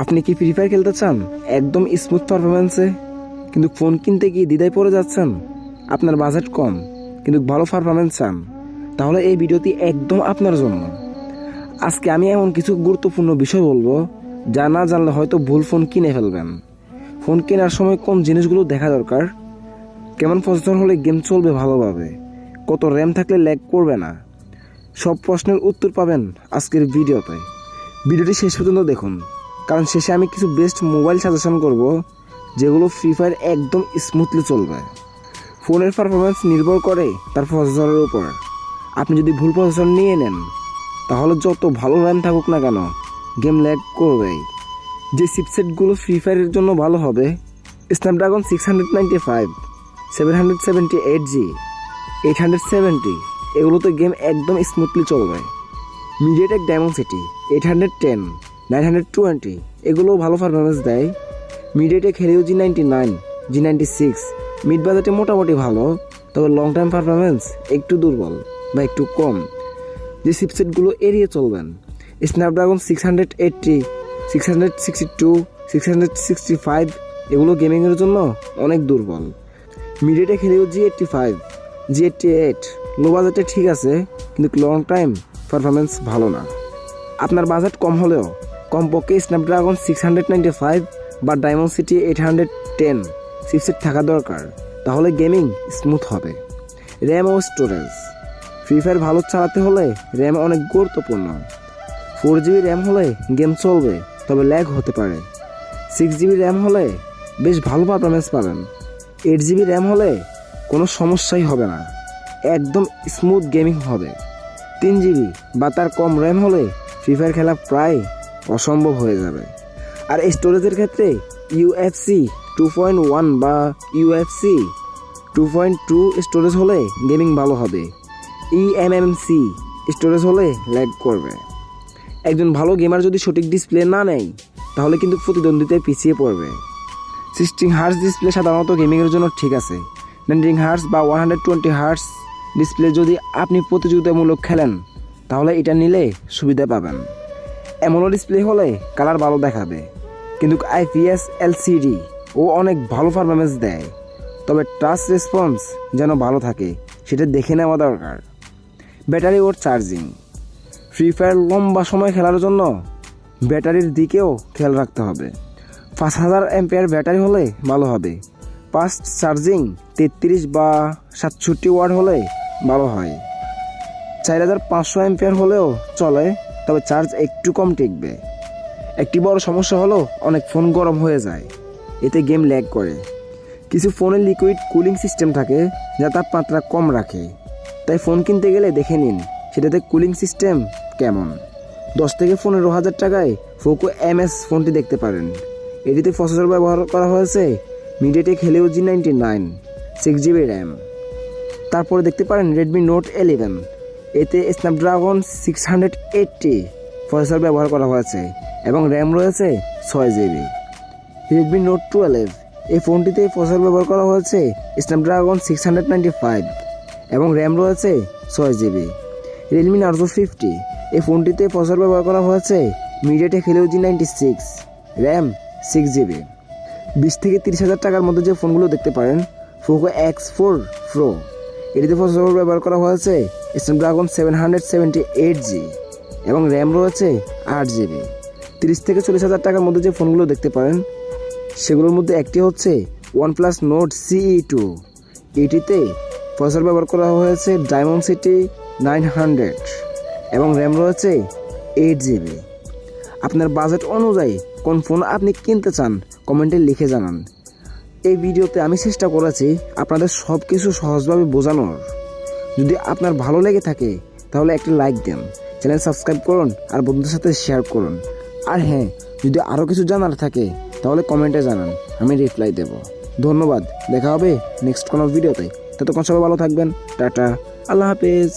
আপনি কি free fire খেলতে চান? একদম স্মুথ পারফরমেন্সে কিন্তু ফোন কিনতে গিয়ে দ্বিধায় পড়ে যাচ্ছেন। আপনার বাজেট কম, কিন্তু ভালো পারফরমেন্স চান। তাহলে এই ভিডিওটি একদম আপনার জন্য। আজকে আমি এমন কিছু গুরুত্বপূর্ণ বিষয় বলব, যা না জানলে হয়তো ভুল ফোন কিনে ফেলবেন। ফোন কেনার সময় কোন জিনিসগুলো দেখা দরকার। কেমন প্রসেসর হলে গেম চলবে ভালোভাবে। কত র্যাম থাকলে ল্যাগ করবে না। সব প্রশ্নের উত্তর পাবেন আজকের ভিডিওতে। ভিডিওটি শেষ পর্যন্ত দেখুন। কারণ শেষে আমি কিছু বেস্ট মোবাইল সাজেশন করব, যেগুলো ফ্রি ফায়ার একদম স্মুথলি চলবে। ফোনের পারফরমেন্স নির্ভর করে তার প্রসেসরের উপর। আপনি যদি ভুল প্রসেসর নিয়ে নেন, তাহলে যত ভালো র্যাম থাকুক না কেন গেম ল্যাগ করবেই। যে চিপসেটগুলো ফ্রি ফায়ারের জন্য ভালো হবে Snapdragon six hundred ninety five seven hundred seventy eight G eight hundred seventy এগুলোতে গেম একদম স্মুথলি চলবে। MediaTek Dimensity eight hundred ten nine hundred twenty, এগুলোও ভালো পারফরমেন্স দেয়। MediaTek Helio G ninety nine G ninety six mid বাজেটে মোটামুটি ভালো, তবে লং টাইম পারফরমেন্স একটু দুর্বল বা একটু কম। যে চিপসেটগুলো এড়িয়ে চলবেন Snapdragon six hundred eighty six hundred sixty two six hundred sixty five এগুলো গেমিংয়ের জন্য অনেক দুর্বল। MediaTek Helio G eighty five G eighty eight low বাজেটে ঠিক আছে, কিন্তু লং টাইম পারফরমেন্স ভালো না। আপনার বাজেট কম হলেও কমপক্ষে Snapdragon six hundred ninety five বা Dimensity eight hundred ten chipset থাকা দরকার। তাহলে গেমিং স্মুথ হবে। র্যাম ও স্টোরেজ। ফ্রি ফায়ার ভালো চালাতে হলে র্যাম অনেক গুরুত্বপূর্ণ। ফোর জিবি র্যাম হলে গেম চলবে, তবে ল্যাগ হতে পারে। সিক্স জিবি র্যাম হলে বেশ ভালো পারফরমেন্স পাবেন। এইট জিবি র্যাম হলে কোনো সমস্যাই হবে না। একদম স্মুথ গেমিং হবে। তিন জিবি বা তার কম র্যাম হলে ফ্রি ফায়ার খেলা প্রায় অসম্ভব হয়ে যাবে। আর এই স্টোরেজের ক্ষেত্রে ইউএফসি টু পয়েন্ট ওয়ান বা UFS two point two storage হলে গেমিং ভালো হবে। E ইএমএমসি স্টোরেজ হলে ল্যাগ করবে। একজন ভালো গেমার যদি সঠিক ডিসপ্লে না নেয়, তাহলে কিন্তু প্রতিদ্বন্দ্বিতায় পিছিয়ে পড়বে। সিক্সটিন হার্স ডিসপ্লে সাধারণত গেমিংয়ের জন্য ঠিক আছে। নাইনটিন হার্স বা one hundred twenty hertz display যদি আপনি প্রতিযোগিতামূলক খেলেন, তাহলে এটা নিলে সুবিধা পাবেন। এমনও ডিসপ্লে হলে কালার ভালো দেখাবে। কিন্তু আইপিএস এলসিডি ও অনেক ভালো পারফরমেন্স দেয়। তবে টাচ রেসপন্স যেন ভালো থাকে, সেটা দেখে নেওয়া দরকার। Battery or charging Free Fire লম্বা সময় খেলার জন্য ব্যাটারির দিকেও খেয়াল রাখতে হবে। পাঁচ হাজার অ্যাম্পিয়ার ব্যাটারি হলে ভালো হবে। ফাস্ট চার্জিং তেত্রিশ বা সাতষট্টি ওয়াট হলে ভালো হয়। চার হাজার পাঁচশো অ্যাম্পিয়ার হলেও চলে তবে চার্জ একটু কম টিকবে। একটি বড় সমস্যা হলো অনেক ফোন গরম হয়ে যায়। এতে গেম ল্যাগ করে। কিছু ফোনে লিকুইড কুলিং সিস্টেম থাকে যা তাপমাত্রা কম রাখে। তাই ফোন কিনতে গেলে দেখে নিন সেটাতে কুলিং সিস্টেম কেমন। দশ থেকে পনেরো হাজার টাকায় ফোকো এম এস ফোনটি দেখতে পারেন। এটিতে প্রসেসর ব্যবহার করা হয়েছে MediaTek Helio G ninety nine six GB RAM তারপরে দেখতে পারেন রেডমি নোট ইলেভেন এতে Snapdragon six hundred eighty processor ব্যবহার করা হয়েছে এবং র্যাম রয়েছে ছয় জিবি রেডমি নোট টুয়েলভ এই ফোনটিতে প্রসেসর ব্যবহার করা হয়েছে Snapdragon six hundred ninety five এবং র্যাম রয়েছে ছয় জিবি রিয়েলমি নার্জো ফিফটি এই ফোনটিতে প্রসেসর ব্যবহার করা হয়েছে MediaTek Helio G ninety six RAM six GB বিশ থেকে তিরিশ হাজার টাকার মধ্যে যে ফোনগুলো দেখতে পারেন ফোকো এক্স ফোর প্রো এটিতে প্রসেসর ব্যবহার করা হয়েছে Snapdragon seven hundred seventy eight G এবং র্যাম রয়েছে আট জিবি তিরিশ থেকে চল্লিশ হাজার টাকার মধ্যে যে ফোনগুলো দেখতে পারেন, সেগুলোর মধ্যে একটি হচ্ছে ওয়ানপ্লাস নোট সিই টু এটিতে প্রসেসর ব্যবহার করা হয়েছে ডায়মন্ড সিটি নাইন হান্ড্রেড এবং র্যাম রয়েছে এইট জিবি আপনার বাজেট অনুযায়ী কোন ফোন আপনি কিনতে চান কমেন্টে লিখে জানান। এই ভিডিওতে আমি চেষ্টা করেছি আপনাদের সব কিছু সহজভাবে বোঝানোর। যদি আপনার ভালো লেগে থাকে, তাহলে একটি লাইক দেন, চ্যানেল সাবস্ক্রাইব করুন, আর বন্ধুদের সাথে শেয়ার করুন। আর হ্যাঁ যদি আরও কিছু জানার থাকে, তাহলে কমেন্টে জানান, আমি রিপ্লাই দেব। ধন্যবাদ, দেখা হবে নেক্সট কোনো ভিডিওতে। ততক্ষণ সবাই ভালো থাকবেন, টাটা, আল্লাহ হাফেজ।